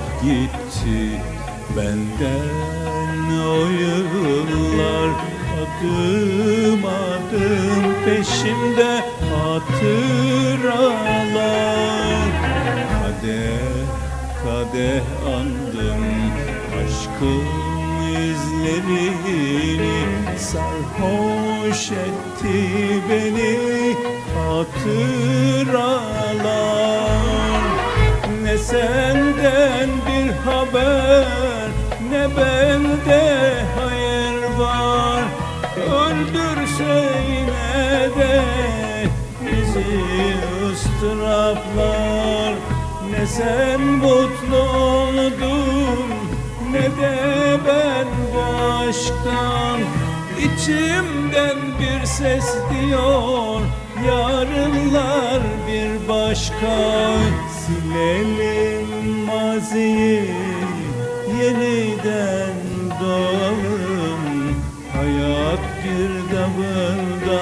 alıp gitti benden o yıllar. Adım adım peşimde hatıralar. Kadeh kadeh andım aşkın izlerini. Sarhoş etti beni hatıralar. Ne senden bir haber ne bende hayır var. Öldürse yine de bizi ıstıraplar. Ne sen mutlu oldun ne de ben bu aşktan İçimden bir ses diyor Yarınlar bir başka. Silelim maziyi Yeniden doğalım. Hayat girdabında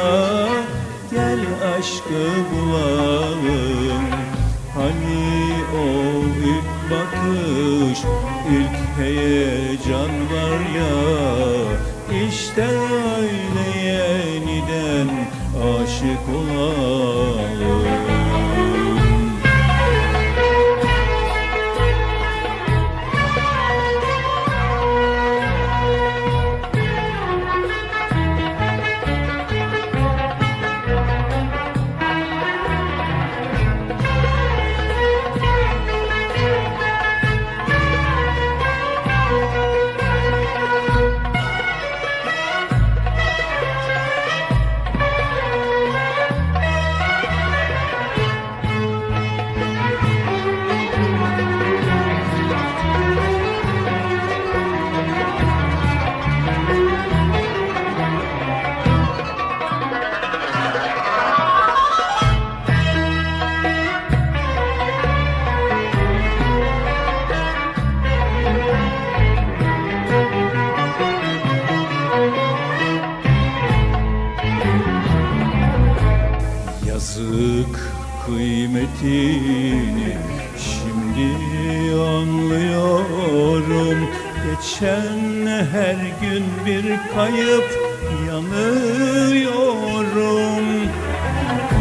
Gel aşkı bulalım. Hani o ilk bakış ilk heyecan var ya işte öyle yeniden aşık olalım kıymetini şimdi anlıyorum. Geçen her gün bir kayıp yanıyorum.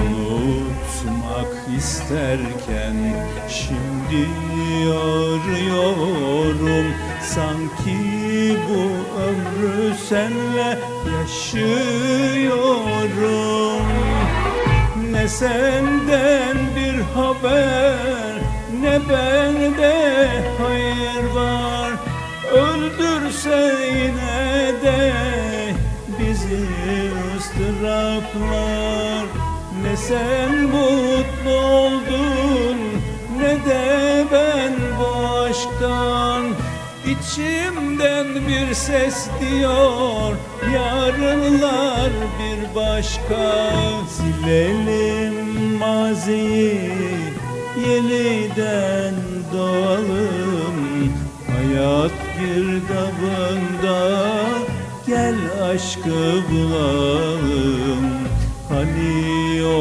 Unutmak isterken şimdi arıyorum. Sanki bu ömrü senle yaşıyorum ne senden bir haber. Ne bende hayır var. Öldürse yine de bizi ıstıraplar. Ne sen mutlu oldun ne de ben bu aşktan. İçimden bir ses diyor Yarınlar bir başka. Silelim maziyi Yeniden doğalım. Hayat girdabında Gel aşkı bulalım. Hani o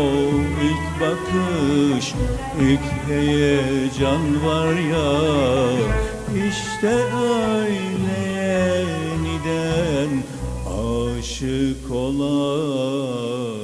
ilk bakış ilk heyecan var ya. İşte öyle yeniden aşık olalım